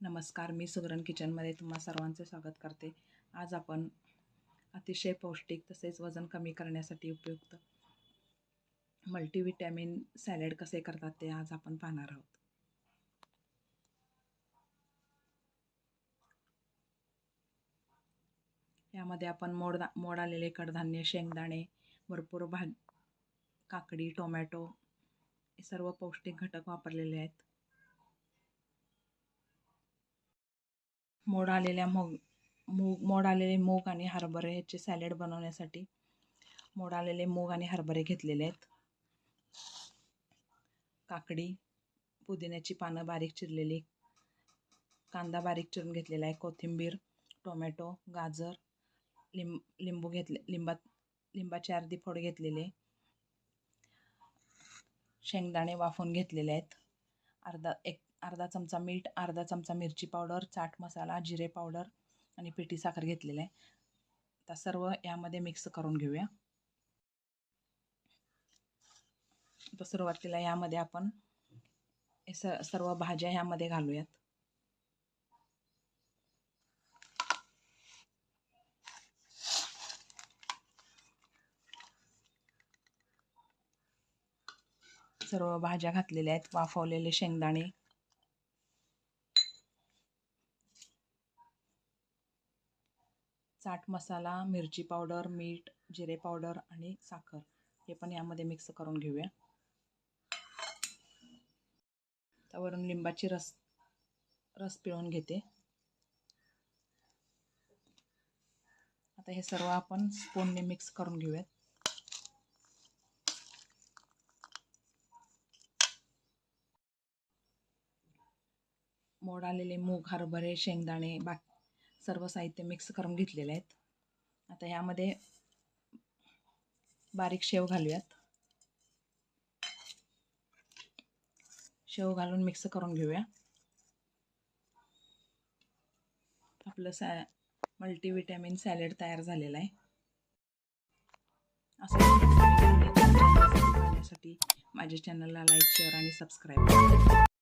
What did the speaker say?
नमस्कार मी सुगरण किचनमध्ये तुम्हा सर्वांचे स्वागत करते. आज आपण अतिशय पौष्टिक तसेच वजन कमी करण्यासाठी उपयुक्त मल्टीविटॅमिन सॅलड कसे करतात ते आज आपण पाहणार आहोत. यामध्ये आपण मोड मोड आलेले कडधान्य शेंगदाणे भरपूर भाग काकडी टोमॅटो हे सर्व पौष्टिक घटक वापरलेले आहेत. मोड आलेल्या मग मूग मोड आलेले मूग आणि हरभरे ह्याचे सॅलेड बनवण्यासाठी मोड आलेले मूग आणि हरभरे घेतलेले आहेत. काकडी पुदिन्याची पानं बारीक चिरलेली कांदा बारीक चिरून घेतलेला आहे कोथिंबीर टोमॅटो गाजर लिंब लिंबू घेतले लिंबात लिंबाचे अर्धी फोड घेतलेले शेंगदाणे वाफून घेतलेले आहेत. अर्धा एक अर्धा चमचा मीठ अर्धा चमचा मिरची पावडर चाट मसाला जिरे पावडर आणि पिठी साखर घेतलेलं आहे. आता सर्व यामध्ये मिक्स करून घेऊया. तर सुरुवातीला यामध्ये आपण हे स सर्व भाज्या ह्यामध्ये घालूयात. सर्व भाज्या घातलेल्या आहेत. वाफवलेले शेंगदाणे चाट मसाला मिरची पावडर मीठ जिरे पावडर आणि साखर हे पण यामध्ये मिक्स करून घेऊया. त्यावरून लिंबाची रस रस पिळून घेते. आता हे सर्व आपण स्पूनने मिक्स करून घेऊयात. मोड आलेले मूग हरभरे शेंगदाणे बाकी सर्व साहित्य मिक्स करून घेतलेले आहेत. आता ह्यामध्ये बारीक शेव घालूयात. शेव घालून मिक्स करून घेऊया. आपलं सॅ मल्टीविटॅमिन सॅलेड तयार झालेलं आहे. असं माझ्या चॅनलला लाईक शेअर आणि सबस्क्राईब